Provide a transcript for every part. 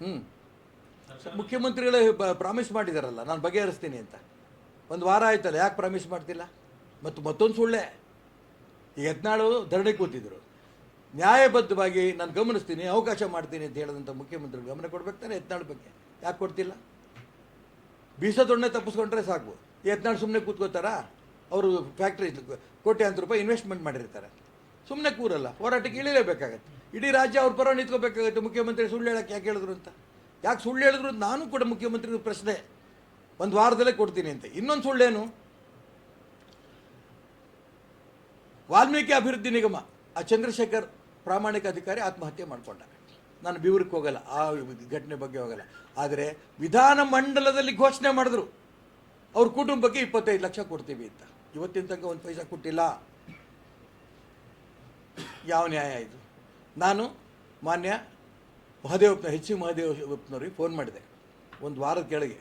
ಹ್ಞೂ ಮುಖ್ಯಮಂತ್ರಿಗಳೇ ಪ್ರಾಮಿಸ್ ಮಾಡಿದಾರಲ್ಲ, ನಾನು ಬಗೆಹರಿಸ್ತೀನಿ ಅಂತ. ಒಂದು ವಾರ ಆಯ್ತಲ್ಲ, ಯಾಕೆ ಪ್ರಾಮಿಸ್ ಮಾಡ್ತಿಲ್ಲ? ಮತ್ತು ಮತ್ತೊಂದು ಸುಳ್ಳೆ. ಈಗ ಯತ್ನಾಳು ಧರಣಿ ಕೂತಿದ್ರು. ನ್ಯಾಯಬದ್ಧವಾಗಿ ನಾನು ಗಮನಿಸ್ತೀನಿ, ಅವಕಾಶ ಮಾಡ್ತೀನಿ ಅಂತ ಹೇಳಿದಂಥ ಮುಖ್ಯಮಂತ್ರಿಗಳು ಗಮನ ಕೊಡ್ಬೇಕು ತಾನೆ ಯತ್ನಾಳ್ ಬಗ್ಗೆ? ಯಾಕೆ ಕೊಡ್ತಿಲ್ಲ? ಬೀಸದೊಣ್ಣೆ ತಪ್ಪಿಸ್ಕೊಂಡ್ರೆ ಸಾಕು. ಯತ್ನಾಳ್ ಸುಮ್ಮನೆ ಕೂತ್ಕೋತಾರಾ? ಅವರು ಫ್ಯಾಕ್ಟ್ರಿ ಕೋಟ್ಯಾಂತರ ರೂಪಾಯಿ ಇನ್ವೆಸ್ಟ್ಮೆಂಟ್ ಮಾಡಿರ್ತಾರೆ. ಸುಮ್ಮನೆ ಕೂರಲ್ಲ, ಹೋರಾಟಕ್ಕೆ ಇಳಿಲೇಬೇಕಾಗತ್ತೆ. ಇಡೀ ರಾಜ್ಯ ಅವ್ರ ಪರ ನಿಂತ್ಕೋಬೇಕಾಗುತ್ತೆ. ಮುಖ್ಯಮಂತ್ರಿ ಸುಳ್ಳು ಹೇಳಕ್ಕೆ ಯಾಕೆ ಹೇಳಿದ್ರು ಅಂತ? ಯಾಕೆ ಸುಳ್ಳು ಹೇಳಿದ್ರು ನಾನು ಕೂಡ ಮುಖ್ಯಮಂತ್ರಿ ಪ್ರಶ್ನೆ ಒಂದು ವಾರದಲ್ಲೇ ಕೊಡ್ತೀನಿ ಅಂತ. ಇನ್ನೊಂದು ಸುಳ್ಳೇನು? ವಾಲ್ಮೀಕಿ ಅಭಿವೃದ್ಧಿ ನಿಗಮ, ಆ ಚಂದ್ರಶೇಖರ್ ಪ್ರಾಮಾಣಿಕ ಅಧಿಕಾರಿ ಆತ್ಮಹತ್ಯೆ ಮಾಡಿಕೊಂಡ. ನಾನು ಬಿವರಕ್ಕೆ ಹೋಗಲ್ಲ, ಆ ಘಟನೆ ಬಗ್ಗೆ ಹೋಗಲ್ಲ. ಆದರೆ ವಿಧಾನ ಮಂಡಲದಲ್ಲಿ ಘೋಷಣೆ ಮಾಡಿದ್ರು. ಅವ್ರ ಕುಟುಂಬಕ್ಕೆ ಇಪ್ಪತ್ತೈದು ಲಕ್ಷ ಕೊಡ್ತೀವಿ ಅಂತ. ಇವತ್ತಿನ ತನಕ ಒಂದು ಪೈಸಾ ಕೊಟ್ಟಿಲ್ಲ. ಯಾವ ನ್ಯಾಯ ಇದು? ನಾನು ಮಾನ್ಯ ಮಹದೇವಪ್ಪ ಎಚ್ ಸಿ ಮಹದೇವಪ್ಪನವ್ರಿಗೆ ಫೋನ್ ಮಾಡಿದೆ. ಒಂದು ವಾರದ ಕೆಳಗೆ.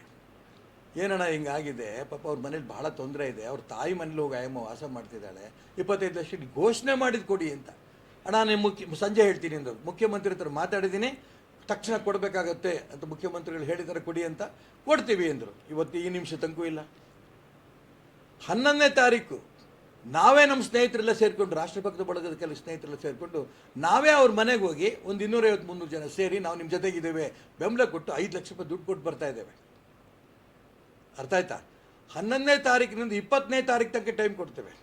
ಏನಣ್ಣ ಹಿಂಗಾಗಿದೆ ಪಾಪ ಅವ್ರ ಮನೇಲಿ ಭಾಳ ತೊಂದರೆ ಇದೆ. ಅವ್ರ ತಾಯಿ ಮನೇಲಿ ಹೋಗಿ ಆಯಮ್ಮ ವಾಸ ಮಾಡ್ತಿದ್ದಾಳೆ. ಇಪ್ಪತ್ತೈದು ಲಕ್ಷ ಘೋಷಣೆ ಮಾಡಿದ್ ಕೊಡಿ ಅಂತ. ಅಣ್ಣ ನಿಮ್ಮ ಮುಖ್ಯ, ಸಂಜೆ ಹೇಳ್ತೀನಿ ಅಂದರು. ಮುಖ್ಯಮಂತ್ರಿ ಹತ್ರ ಮಾತಾಡಿದ್ದೀನಿ. ತಕ್ಷಣ ಕೊಡಬೇಕಾಗತ್ತೆ ಅಂತ ಮುಖ್ಯಮಂತ್ರಿಗಳು ಹೇಳಿದ್ದಾರೆ ಕೊಡಿ ಅಂತ. ಕೊಡ್ತೀವಿ ಅಂದರು. ಇವತ್ತು ಈ ನಿಮಿಷ ತನಕೂ ಇಲ್ಲ. ಹನ್ನೊಂದನೇ ತಾರೀಕು ನಾವೇ ನಮ್ಮ ಸ್ನೇಹಿತರೆಲ್ಲ ಸೇರಿಕೊಂಡು ರಾಷ್ಟ್ರಭಕ್ತ ಬಳಗದ ಕೆಲವು ಸ್ನೇಹಿತರೆಲ್ಲ ಸೇರಿಕೊಂಡು, ನಾವೇ ಅವ್ರ ಮನೆಗೆ ಹೋಗಿ ಒಂದು ಇನ್ನೂರೈವತ್ತು ಮುನ್ನೂರು ಜನ ಸೇರಿ ನಾವು ನಿಮ್ಮ ಜೊತೆಗಿದ್ದೇವೆ. ಬೆಂಬಲ ಕೊಟ್ಟು ಐದು ಲಕ್ಷ ರೂಪಾಯಿ ದುಡ್ಡು ಕೊಟ್ಟು ಬರ್ತಾ ಇದ್ದೇವೆ. ಅರ್ಥ ಆಯ್ತಾ? ಹನ್ನೊಂದನೇ ತಾರೀಕಿನಿಂದ ಇಪ್ಪತ್ತನೇ ತಾರೀಕು ತನಕ ಟೈಮ್ ಕೊಡ್ತೇವೆ.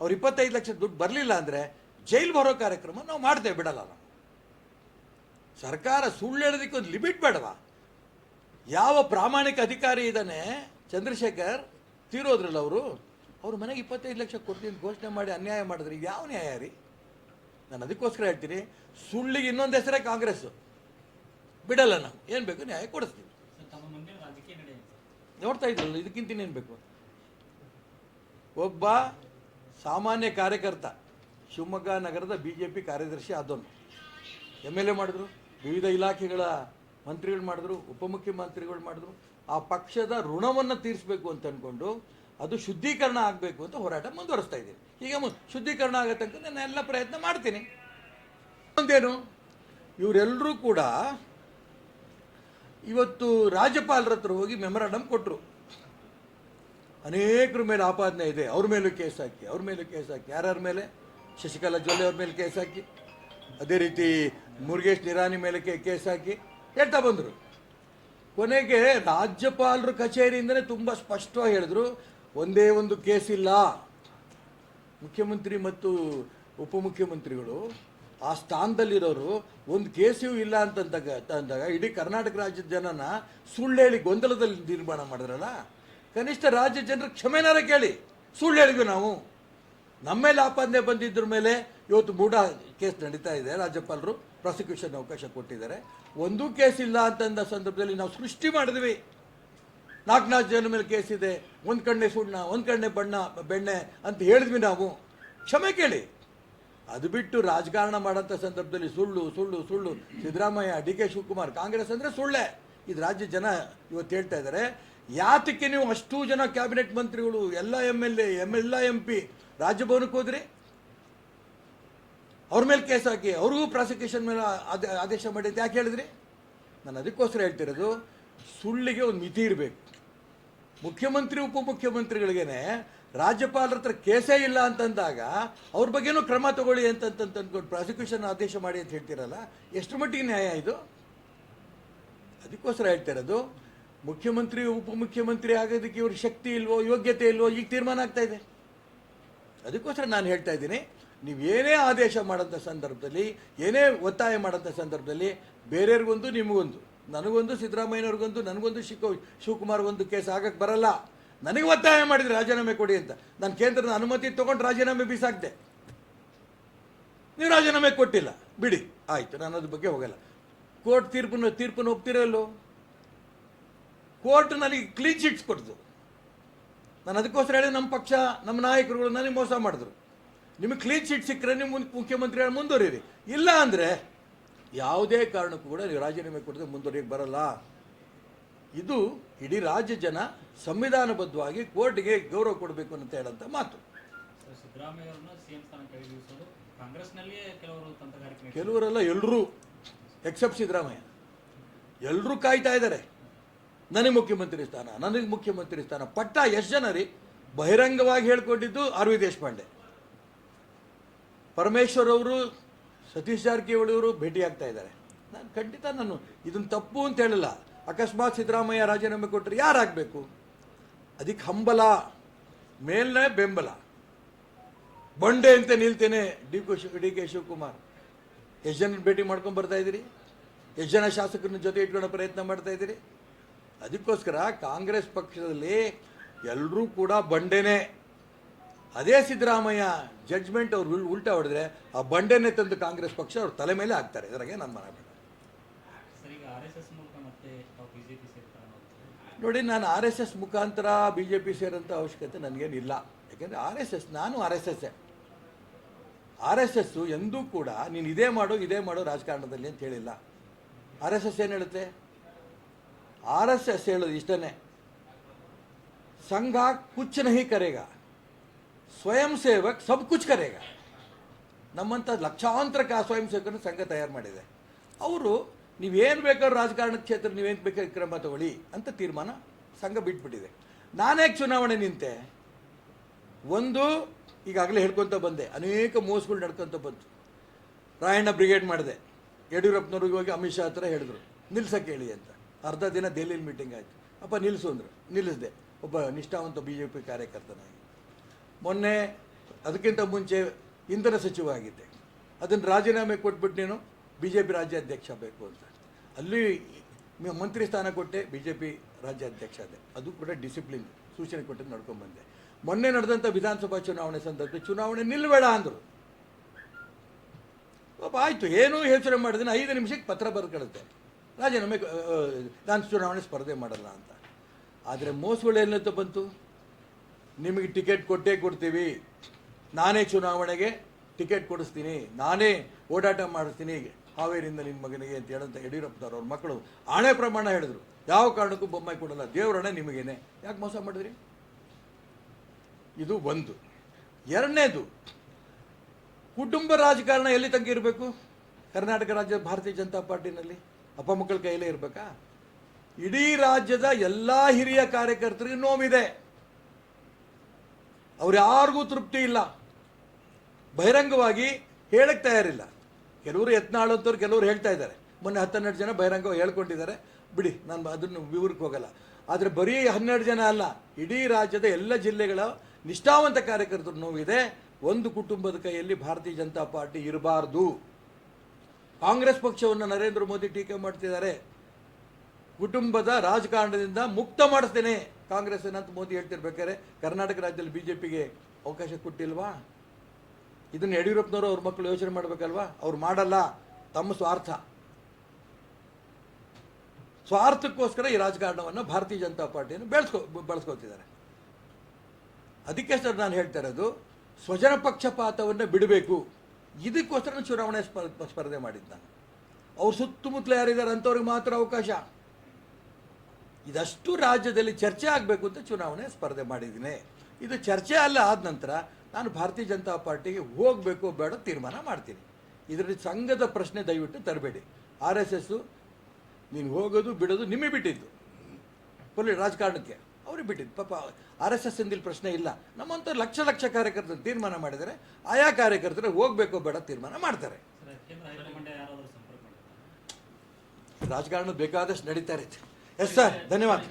ಅವ್ರು ಇಪ್ಪತ್ತೈದು ಲಕ್ಷ ದುಡ್ಡು ಬರಲಿಲ್ಲ ಅಂದರೆ ಜೈಲು ಬರೋ ಕಾರ್ಯಕ್ರಮ ನಾವು ಮಾಡ್ತೇವೆ, ಬಿಡಲ್ಲ ನಾವು. ಸರ್ಕಾರ ಸುಳ್ಳು ಹೇಳೋದಕ್ಕೆ ಒಂದು ಲಿಮಿಟ್ ಬೇಡವಾ? ಯಾವ ಪ್ರಾಮಾಣಿಕ ಅಧಿಕಾರಿ ಇದ್ದಾನೆ ಚಂದ್ರಶೇಖರ್, ತೀರೋದ್ರಲ್ಲ ಅವರು? ಅವ್ರ ಮನೆಗೆ ಇಪ್ಪತ್ತೈದು ಲಕ್ಷ ಕೊಡ್ತೀನಿ ಅಂತ ಘೋಷಣೆ ಮಾಡಿ ಅನ್ಯಾಯ ಮಾಡಿದ್ರೆ ಯಾವ ನ್ಯಾಯ ರೀ? ನಾನು ಅದಕ್ಕೋಸ್ಕರ ಹೇಳ್ತೀನಿ ಸುಳ್ಳಿಗೆ ಇನ್ನೊಂದು ಹೆಸರೇ ಕಾಂಗ್ರೆಸ್. ಬಿಡಲ್ಲ ನಾವು ಏನು ಬೇಕು? ನ್ಯಾಯ ಕೊಡಿಸ್ತೀವಿ ನೋಡ್ತಾ ಇದ್ರಲ್ಲ ಇದಕ್ಕಿಂತ ಇನ್ನೇನು ಬೇಕು? ಒಬ್ಬ ಸಾಮಾನ್ಯ ಕಾರ್ಯಕರ್ತ ಶಿವಮೊಗ್ಗ ನಗರದ ಬಿ ಜೆ ಪಿ ಕಾರ್ಯದರ್ಶಿ ಆದವನು. ಎಂ ಎಲ್ ಎ ಮಾಡಿದ್ರು ವಿವಿಧ ಇಲಾಖೆಗಳ ಮಂತ್ರಿಗಳು ಮಾಡಿದ್ರು ಉಪಮುಖ್ಯಮಂತ್ರಿಗಳು ಮಾಡಿದ್ರು. ಆ ಪಕ್ಷದ ಋಣವನ್ನು ತೀರಿಸಬೇಕು ಅಂತ ಅಂದ್ಕೊಂಡು ಅದು ಶುದ್ಧೀಕರಣ ಆಗಬೇಕು ಅಂತ ಹೋರಾಟ ಮುಂದುವರಿಸ್ತಾ ಇದ್ದೀನಿ. ಈಗ ಶುದ್ಧೀಕರಣ ಆಗೋ ತನಕ ನಾನು ಎಲ್ಲ ಪ್ರಯತ್ನ ಮಾಡ್ತೀನಿ. ಒಂದೇನು ಇವರೆಲ್ಲರೂ ಕೂಡ ಇವತ್ತು ರಾಜ್ಯಪಾಲರ ಹತ್ರ ಹೋಗಿ ಮೆಮೊರಾಂಡಮ್ ಕೊಟ್ಟರು ಅನೇಕರ ಮೇಲೆ ಆಪಾದನೆ ಇದೆ. ಅವ್ರ ಮೇಲೂ ಕೇಸ್ ಹಾಕಿ, ಅವ್ರ ಮೇಲೂ ಕೇಸ್ ಹಾಕಿ, ಯಾರ್ಯಾರ ಮೇಲೆ? ಶಶಿಕಲಾ ಜೊಲ್ಲೆ ಅವ್ರ ಮೇಲೆ ಕೇಸ್ ಹಾಕಿ. ಅದೇ ರೀತಿ ಮುರುಗೇಶ್ ನಿರಾನಿ ಮೇಲೆ ಕೇಸ್ ಹಾಕಿ. ಹೇಳ್ತಾ ಬಂದರು. ಕೊನೆಗೆ ರಾಜ್ಯಪಾಲರ ಕಚೇರಿಯಿಂದಲೇ ತುಂಬ ಸ್ಪಷ್ಟವಾಗಿ ಹೇಳಿದ್ರು ಒಂದೇ ಒಂದು ಕೇಸ್ ಇಲ್ಲ. ಮುಖ್ಯಮಂತ್ರಿ ಮತ್ತು ಉಪಮುಖ್ಯಮಂತ್ರಿಗಳು ಆ ಸ್ಥಾನದಲ್ಲಿರೋರು ಒಂದು ಕೇಸು ಇಲ್ಲ ಅಂತಂದಾಗ ಅಂದಾಗ ಇಡೀ ಕರ್ನಾಟಕ ರಾಜ್ಯದ ಜನನ ಸುಳ್ಳು ಹೇಳಿ ಗೊಂದಲದಲ್ಲಿ ನಿರ್ಮಾಣ ಮಾಡಿದ್ರಲ್ಲ? ಕನಿಷ್ಠ ರಾಜ್ಯ ಜನರ ಕ್ಷಮೆನಾರ ಕೇಳಿ. ಸುಳ್ಳು ಹೇಳಿದ್ವಿ ನಾವು. ನಮ್ಮ ಮೇಲೆ ಆಪಾದನೆ ಬಂದಿದ್ರ ಮೇಲೆ ಇವತ್ತು ಮೂಡ ಕೇಸ್ ನಡೀತಾ ಇದೆ. ರಾಜ್ಯಪಾಲರು ಪ್ರಾಸಿಕ್ಯೂಷನ್ ಅವಕಾಶ ಕೊಟ್ಟಿದ್ದಾರೆ. ಒಂದೂ ಕೇಸ್ ಇಲ್ಲ ಅಂತಂದ ಸಂದರ್ಭದಲ್ಲಿ ನಾವು ಸೃಷ್ಟಿ ಮಾಡಿದ್ವಿ. ನಾಲ್ಕು ಜನ ಮೇಲೆ ಕೇಸ್ ಇದೆ. ಒಂದು ಕಣ್ಣೆ ಸುಣ್ಣ, ಒಂದು ಕಣ್ಣೆ ಬಣ್ಣ, ಬೆಣ್ಣೆ ಅಂತ ಹೇಳಿದ್ವಿ ನಾವು. ಕ್ಷಮೆ ಕೇಳಿ. ಅದು ಬಿಟ್ಟು ರಾಜಕಾರಣ ಮಾಡೋಂಥ ಸಂದರ್ಭದಲ್ಲಿ ಸುಳ್ಳು ಸುಳ್ಳು ಸುಳ್ಳು. ಸಿದ್ದರಾಮಯ್ಯ, ಡಿ ಕೆ ಶಿವಕುಮಾರ್, ಕಾಂಗ್ರೆಸ್ ಅಂದರೆ ಸುಳ್ಳೆ. ಇದು ರಾಜ್ಯ ಜನ ಇವತ್ತು ಹೇಳ್ತಾ ಇದ್ದಾರೆ. ಯಾತಕ್ಕೆ ನೀವು ಅಷ್ಟು ಜನ ಕ್ಯಾಬಿನೆಟ್ ಮಂತ್ರಿಗಳು, ಎಲ್ಲ ಎಂ ಎಲ್ ಎ ಎಂ ಎಲ್ಲ ಎಂ ಪಿ ರಾಜಭವನಕ್ಕೆ ಹೋದ್ರಿ? ಅವ್ರ ಮೇಲೆ ಕೇಸ್ ಹಾಕಿ, ಅವ್ರಿಗೂ ಪ್ರಾಸಿಕ್ಯೂಷನ್ ಮೇಲೆ ಆದ- ಆದೇಶ ಮಾಡಿ ಅಂತ ಯಾಕೆ ಹೇಳಿದ್ರಿ? ನಾನು ಅದಕ್ಕೋಸ್ಕರ ಹೇಳ್ತಿರೋದು, ಸುಳ್ಳಿಗೆ ಒಂದು ಮಿತಿ ಇರಬೇಕು. ಮುಖ್ಯಮಂತ್ರಿ, ಉಪಮುಖ್ಯಮಂತ್ರಿಗಳಿಗೇನೆ ರಾಜ್ಯಪಾಲರ ಹತ್ರ ಕೇಸೇ ಇಲ್ಲ ಅಂತಂದಾಗ ಅವ್ರ ಬಗ್ಗೆನೂ ಕ್ರಮ ತಗೊಳ್ಳಿ ಅಂತಂತಂದ್ಕೊಂಡು ಪ್ರಾಸಿಕ್ಯೂಷನ್ ಆದೇಶ ಮಾಡಿ ಅಂತ ಹೇಳ್ತಿರಲ್ಲ ಎಷ್ಟು ಮಟ್ಟಿಗೆ ನ್ಯಾಯ ಇದು? ಅದಕ್ಕೋಸ್ಕರ ಹೇಳ್ತಿರೋದು, ಮುಖ್ಯಮಂತ್ರಿ, ಉಪಮುಖ್ಯಮಂತ್ರಿ ಆಗೋದಕ್ಕೆ ಇವ್ರ ಶಕ್ತಿ ಇಲ್ವೋ, ಯೋಗ್ಯತೆ ಇಲ್ವೋ, ಈಗ ತೀರ್ಮಾನ ಆಗ್ತಾ ಇದೆ. ಅದಕ್ಕೋಸ್ಕರ ನಾನು ಹೇಳ್ತಾ ಇದ್ದೀನಿ, ನೀವು ಏನೇ ಆದೇಶ ಮಾಡೋಂಥ ಸಂದರ್ಭದಲ್ಲಿ, ಏನೇ ಒತ್ತಾಯ ಮಾಡೋಂಥ ಸಂದರ್ಭದಲ್ಲಿ ಬೇರೆಯವ್ರಿಗೊಂದು ನಿಮಗೊಂದು. ನನಗೊಂದು ಸಿದ್ದರಾಮಯ್ಯನವ್ರಿಗೊಂದು, ನನಗೊಂದು ಶಿವ ಶಿವಕುಮಾರ್ಗೊಂದು ಕೇಸ್ ಆಗಕ್ಕೆ ಬರಲ್ಲ. ನನಗೆ ಒತ್ತಾಯ ಮಾಡಿದ್ರೆ ರಾಜೀನಾಮೆ ಕೊಡಿ ಅಂತ. ನಾನು ಕೇಂದ್ರದ ಅನುಮತಿ ತೊಗೊಂಡು ರಾಜೀನಾಮೆ ಬೀಸಾಕ್ದೆ. ನೀವು ರಾಜೀನಾಮೆ ಕೊಟ್ಟಿಲ್ಲ. ಬಿಡಿ. ಆಯಿತು, ನಾನು ಅದ್ರ ಬಗ್ಗೆ ಹೋಗಲ್ಲ. ಕೋರ್ಟ್ ತೀರ್ಪನ್ನು ತೀರ್ಪನ್ನು ಒಪ್ತಿರಲ್ಲೋ? ಕೋರ್ಟ್ ನನಗೆ ಕ್ಲೀನ್ ಶೀಟ್ಸ್ ಕೊಡ್ತು ನಾನು ಅದಕ್ಕೋಸ್ಕರ ಹೇಳಿ ನಮ್ಮ ಪಕ್ಷ, ನಮ್ಮ ನಾಯಕರುಗಳು ನನಗೆ ಮೋಸ ಮಾಡಿದ್ರು. ನಿಮಗೆ ಕ್ಲೀನ್ ಚಿಟ್ ಸಿಕ್ಕರೆ ಮುಂದೆ ಮುಖ್ಯಮಂತ್ರಿ ಮುಂದುವರಿರಿ ಇಲ್ಲ ಅಂದರೆ ಯಾವುದೇ ಕಾರಣಕ್ಕೂ ಕೂಡ ನೀವು ರಾಜೀನಾಮೆ ಕೊಡದೆ ಮುಂದುವರಿಯಕ್ಕೆ ಬರಲ್ಲ. ಇದು ಇಡೀ ರಾಜ್ಯ ಜನ ಸಂವಿಧಾನಬದ್ಧವಾಗಿ ಕೋರ್ಟ್ಗೆ ಗೌರವ ಕೊಡಬೇಕು ಅಂತ ಹೇಳಂತ ಮಾತು. ಕೆಲವರೆಲ್ಲ ಎಲ್ಲರೂ ಎಕ್ಸೆಪ್ಟ್ ಸಿದ್ದರಾಮಯ್ಯ ಎಲ್ಲರೂ ಕಾಯ್ತಾ ಇದ್ದಾರೆ. ನನಗೆ ಮುಖ್ಯಮಂತ್ರಿ ಸ್ಥಾನ ನನಗೆ ಮುಖ್ಯಮಂತ್ರಿ ಸ್ಥಾನ. ಪಟ್ಟ ಎಷ್ಟು ಜನ ರೀ ಬಹಿರಂಗವಾಗಿ ಹೇಳ್ಕೊಂಡಿದ್ದು ಆರ್ ವಿ ದೇಶಪಾಂಡೆ. ಪರಮೇಶ್ವರ್ ಅವರು ಸತೀಶ್ ಅವರು ಭೇಟಿಯಾಗ್ತಾ ಇದ್ದಾರೆ. ನಾನು ಖಂಡಿತ ನಾನು ಇದನ್ನು ತಪ್ಪು ಅಂತ ಹೇಳಿಲ್ಲ. ಅಕಸ್ಮಾತ್ ಸಿದ್ದರಾಮಯ್ಯ ರಾಜೀನಾಮೆ ಕೊಟ್ಟರೆ ಯಾರಾಗಬೇಕು? ಅದಕ್ಕೆ ಹಂಬಲ, ಮೇಲ್ನೇ ಬೆಂಬಲ. ಬಂಡೆ ಅಂತ ನಿಲ್ತೇನೆ ಡಿ ಕು ಡಿ ಕೆ ಶಿವಕುಮಾರ್. ಎಷ್ಟು ಜನ ಭೇಟಿ ಮಾಡ್ಕೊಂಡು ಬರ್ತಾ ಇದ್ದೀರಿ? ಎಷ್ಟು ಜನ ಶಾಸಕರನ್ನ ಜೊತೆ ಇಟ್ಕೊಳ್ಳೋ ಪ್ರಯತ್ನ ಮಾಡ್ತಾ ಇದ್ದೀರಿ? ಅದಕ್ಕೋಸ್ಕರ ಕಾಂಗ್ರೆಸ್ ಪಕ್ಷದಲ್ಲಿ ಎಲ್ಲರೂ ಕೂಡ ಬಂಡೆನೇ. ಅದೇ ಸಿದ್ದರಾಮಯ್ಯ ಜಡ್ಜ್ಮೆಂಟ್ ಅವ್ರು ಉಲ್- ಉಲ್ಟಾ ಹೊಡೆದ್ರೆ ಆ ಬಂಡೆನೇ ತಂದು ಕಾಂಗ್ರೆಸ್ ಪಕ್ಷ ಅವ್ರ ತಲೆ ಮೇಲೆ ಹಾಕ್ತಾರೆ. ಇದರಾಗೆ ನಾನು ಮನ ಬೇಡ. ಈಗ ಆರ್ ಎಸ್ ಎಸ್ ಮೂಲಕ ಮತ್ತೆ ತಾವು ಬಿಜೆಪಿ ನೋಡಿ ನಾನು ಆರ್ ಎಸ್ ಎಸ್ ಮುಖಾಂತರ ಬಿ ಜೆ ಪಿ ಸೇರೋಂಥ ಅವಶ್ಯಕತೆ ನನಗೇನಿಲ್ಲ. ಯಾಕೆಂದರೆ ಆರ್ ಎಸ್ ಎಸ್ ನಾನು ಆರ್ ಎಸ್ ಎಸ್ಸೇ ಆರ್ ಎಸ್ ಎಸ್ಸು ಎಂದೂ ಕೂಡ ನೀನು ಇದೇ ಮಾಡು ಇದೇ ಮಾಡು ರಾಜಕಾರಣದಲ್ಲಿ ಅಂತ ಹೇಳಿಲ್ಲ. ಆರ್ ಎಸ್ ಎಸ್ ಏನು ಹೇಳುತ್ತೆ? ಆರ್ ಎಸ್ ಎಸ್ ಹೇಳೋದು ಇಷ್ಟನೇ. ಸಂಘ ಕುಚ್ಚನಹಿ ನಹಿ ಕರೆಗ. ಸ್ವಯಂ ಸೇವಕ್ ಸಬ್ ಕುಚ್ ಕರೆಗ. ನಮ್ಮಂಥ ಲಕ್ಷಾಂತರ ಕಾ ಸ್ವಯಂ ಸೇವಕರು ಸಂಘ ತಯಾರು ಮಾಡಿದೆ. ಅವರು, ನೀವೇನು ಬೇಕಾದ್ರೂ ರಾಜಕಾರಣ ಕ್ಷೇತ್ರ, ನೀವೇನು ಬೇಕಾದ್ರೂ ಕ್ರಮ ತಗೊಳ್ಳಿ ಅಂತ ತೀರ್ಮಾನ ಸಂಘ ಬಿಟ್ಬಿಟ್ಟಿದೆ. ನಾನೇ ಚುನಾವಣೆ ನಿಂತೆ? ಒಂದು, ಈಗಾಗಲೇ ಹೇಳ್ಕೊತ ಬಂದೆ. ಅನೇಕ ಮೋಸಗಳು ನಡ್ಕೊತ ಬಂತು. ರಾಯಣ್ಣ ಬ್ರಿಗೇಡ್ ಮಾಡಿದೆ. ಯಡಿಯೂರಪ್ಪನವ್ರಿಗೆ ಹೋಗಿ ಅಮಿತ್ ಶಾ ಹತ್ರ ಹೇಳಿದ್ರು. ನಿಲ್ಸಕ್ಕೆ ಹೇಳಿ ಅಂತ. ಅರ್ಧ ದಿನ ದೆಹಲಿಯಲ್ಲಿ ಮೀಟಿಂಗ್ ಆಯಿತು. ಅಪ್ಪ ನಿಲ್ಲಿಸು ಅಂದರು. ನಿಲ್ಲಿಸಿದೆ ಒಬ್ಬ ನಿಷ್ಠಾವಂತ ಬಿ ಜೆ ಪಿ ಕಾರ್ಯಕರ್ತನಾಗಿ. ಮೊನ್ನೆ ಅದಕ್ಕಿಂತ ಮುಂಚೆ ಇಂಧನ ಸಚಿವ ಆಗಿದ್ದೆ ಅದನ್ನು ರಾಜೀನಾಮೆ ಕೊಟ್ಬಿಟ್ಟು ನೀನು ಬಿ ಜೆ ಪಿ ರಾಜ್ಯಾಧ್ಯಕ್ಷ ಬೇಕು ಅಂತ. ಅಲ್ಲಿ ಮಂತ್ರಿ ಸ್ಥಾನ ಕೊಟ್ಟೆ ಬಿ ಜೆ ಪಿ ರಾಜ್ಯಾಧ್ಯಕ್ಷ ಅದೇ ಅದು ಕೂಡ ಡಿಸಿಪ್ಲಿನ್ ಸೂಚನೆ ಕೊಟ್ಟು ನಡ್ಕೊಂಡು ಬಂದೆ. ಮೊನ್ನೆ ನಡೆದಂಥ ವಿಧಾನಸಭಾ ಚುನಾವಣೆ ಸಂದರ್ಭ ಚುನಾವಣೆ ನಿಲ್ಲಬೇಡ ಅಂದರು. ಪಾಪ ಆಯಿತು, ಏನೂ ಯೋಚನೆ ಮಾಡಿದ್ರೆ ಐದು ನಿಮಿಷಕ್ಕೆ ಪತ್ರ ಬರ್ಕೊಳುತ್ತೆ ಕಳುತ್ತೆ ರಾಜೀನಾಮೆ ನಾನು ಚುನಾವಣೆ ಸ್ಪರ್ಧೆ ಮಾಡಲ್ಲ ಅಂತ. ಆದರೆ ಮೋಸಗಳು ಏನಂತ ಬಂತು? ನಿಮಗೆ ಟಿಕೆಟ್ ಕೊಟ್ಟೇ ಕೊಡ್ತೀವಿ. ನಾನೇ ಚುನಾವಣೆಗೆ ಟಿಕೆಟ್ ಕೊಡಿಸ್ತೀನಿ. ನಾನೇ ಓಡಾಟ ಮಾಡಿಸ್ತೀನಿ. ಹಾವೇರಿಂದ ನಿನ್ನ ಮಗನಿಗೆ ಅಂತ ಹೇಳಂತ ಯಡಿಯೂರಪ್ಪನವ್ರು ಅವ್ರ ಮಕ್ಕಳು ಆಣೆ ಪ್ರಮಾಣ ಹೇಳಿದ್ರು. ಯಾವ ಕಾರಣಕ್ಕೂ ಬೊಮ್ಮಾಯಿ ಕೊಡಲ್ಲ. ದೇವರಣ ನಿಮಗೇನೆ. ಯಾಕೆ ಮೋಸ ಮಾಡಿದ್ರಿ? ಇದು ಒಂದು. ಎರಡನೇದು, ಕುಟುಂಬ ರಾಜಕಾರಣ ಎಲ್ಲಿ ತಂಗಿ ಇರಬೇಕು? ಕರ್ನಾಟಕ ರಾಜ್ಯ, ಭಾರತೀಯ ಜನತಾ ಪಾರ್ಟಿನಲ್ಲಿ? ಅಪ್ಪ ಮಕ್ಕಳ ಕೈಯಲ್ಲೇ ಇರಬೇಕಾ? ಇಡೀ ರಾಜ್ಯದ ಎಲ್ಲ ಹಿರಿಯ ಕಾರ್ಯಕರ್ತರಿಗೆ ನೋವಿದೆ. ಅವ್ರು ಯಾರಿಗೂ ತೃಪ್ತಿ ಇಲ್ಲ. ಬಹಿರಂಗವಾಗಿ ಹೇಳಕ್ಕೆ ತಯಾರಿಲ್ಲ. ಕೆಲವರು ಯತ್ನಾಳು ಅಂತವ್ರು ಕೆಲವರು ಹೇಳ್ತಾ ಇದ್ದಾರೆ. ಮೊನ್ನೆ ಹತ್ತೆರಡು ಜನ ಬಹಿರಂಗವಾಗಿ ಹೇಳ್ಕೊಂಡಿದ್ದಾರೆ. ಬಿಡಿ, ನಾನು ಅದನ್ನು ವಿವರಕ್ಕೆ ಹೋಗಲ್ಲ. ಆದರೆ ಬರೀ ಹನ್ನೆರಡು ಜನ ಅಲ್ಲ, ಇಡೀ ರಾಜ್ಯದ ಎಲ್ಲ ಜಿಲ್ಲೆಗಳ ನಿಷ್ಠಾವಂತ ಕಾರ್ಯಕರ್ತರ ನೋವಿದೆ. ಒಂದು ಕುಟುಂಬದ ಕೈಯಲ್ಲಿ ಭಾರತೀಯ ಜನತಾ ಪಾರ್ಟಿ ಇರಬಾರ್ದು. ಕಾಂಗ್ರೆಸ್ ಪಕ್ಷವನ್ನು ನರೇಂದ್ರ ಮೋದಿ ಟೀಕೆ ಮಾಡ್ತಿದ್ದಾರೆ. ಕುಟುಂಬದ ರಾಜಕಾರಣದಿಂದ ಮುಕ್ತ ಮಾಡಿಸ್ತೇನೆ. ಕಾಂಗ್ರೆಸ್ ಅಂತ ಮೋದಿ ಹೇಳ್ತಿರ್ಬೇಕಾದ್ರೆ, ಕರ್ನಾಟಕ ರಾಜ್ಯದಲ್ಲಿ ಬಿಜೆಪಿಗೆ ಅವಕಾಶ ಕೊಟ್ಟಿಲ್ವಾ? ಇದನ್ನು ಯಡಿಯೂರಪ್ಪನವರು ಅವ್ರ ಮಕ್ಕಳು ಯೋಚನೆ ಮಾಡಬೇಕಲ್ವಾ? ಅವ್ರು ಮಾಡಲ್ಲ. ತಮ್ಮ ಸ್ವಾರ್ಥ. ಸ್ವಾರ್ಥಕ್ಕೋಸ್ಕರ ಈ ರಾಜಕಾರಣವನ್ನು ಭಾರತೀಯ ಜನತಾ ಪಾರ್ಟಿಯನ್ನು ಬೆಳೆಸ್ಕೊ, ಬಳಸ್ಕೊತಿದ್ದಾರೆ. ಅದಕ್ಕೆ ಸರ್ ನಾನು ಹೇಳ್ತಾ ಇರೋದು, ಸ್ವಜನ ಪಕ್ಷಪಾತವನ್ನು ಬಿಡಬೇಕು. ಇದಕ್ಕೋಸ್ಕರ ಚುನಾವಣೆ ಸ್ಪರ್ ಸ್ಪರ್ಧೆ ಮಾಡಿದ್ದು. ನಾನು ಅವ್ರ ಸುತ್ತಮುತ್ತಲು ಯಾರಿದ್ದಾರೆ ಅಂಥವ್ರಿಗೆ ಮಾತ್ರ ಅವಕಾಶ. ಇದಷ್ಟು ರಾಜ್ಯದಲ್ಲಿ ಚರ್ಚೆ ಆಗಬೇಕು ಅಂತ ಚುನಾವಣೆ ಸ್ಪರ್ಧೆ ಮಾಡಿದ್ದೀನಿ. ಇದು ಚರ್ಚೆ ಅಲ್ಲ ಆದ ನಂತರ ನಾನು ಭಾರತೀಯ ಜನತಾ ಪಾರ್ಟಿಗೆ ಹೋಗಬೇಕು ಬೇಡ ತೀರ್ಮಾನ ಮಾಡ್ತೀನಿ. ಇದರಲ್ಲಿ ಸಂಘದ ಪ್ರಶ್ನೆ ದಯವಿಟ್ಟು ತರಬೇಡಿ. ಆರ್ ಎಸ್ ಎಸ್ಸು ನೀನು ಹೋಗೋದು ಬಿಡೋದು ನಿಮಗೆ ಬಿಟ್ಟಿದ್ದು. ಪೊಲಿ ರಾಜಕಾರಣಕ್ಕೆ ಅವ್ರಿಗೆ ಬಿಟ್ಟಿದ್ದು. ಪಾಪ ಆರ್ ಎಸ್ ಎಸ್ ಇಂದಿಲ್ ಪ್ರಶ್ನೆ ಇಲ್ಲ. ನಮ್ಮಂಥ ಲಕ್ಷ ಲಕ್ಷ ಕಾರ್ಯಕರ್ತರು ತೀರ್ಮಾನ ಮಾಡಿದರೆ ಆಯಾ ಕಾರ್ಯಕರ್ತರು ಹೋಗಬೇಕು ಬೇಡ ತೀರ್ಮಾನ ಮಾಡ್ತಾರೆ? ರಾಜಕಾರಣ ಬೇಕಾದಷ್ಟು ನಡೀತಾ ಇರುತ್ತೆ. यस सर धन्यवाद।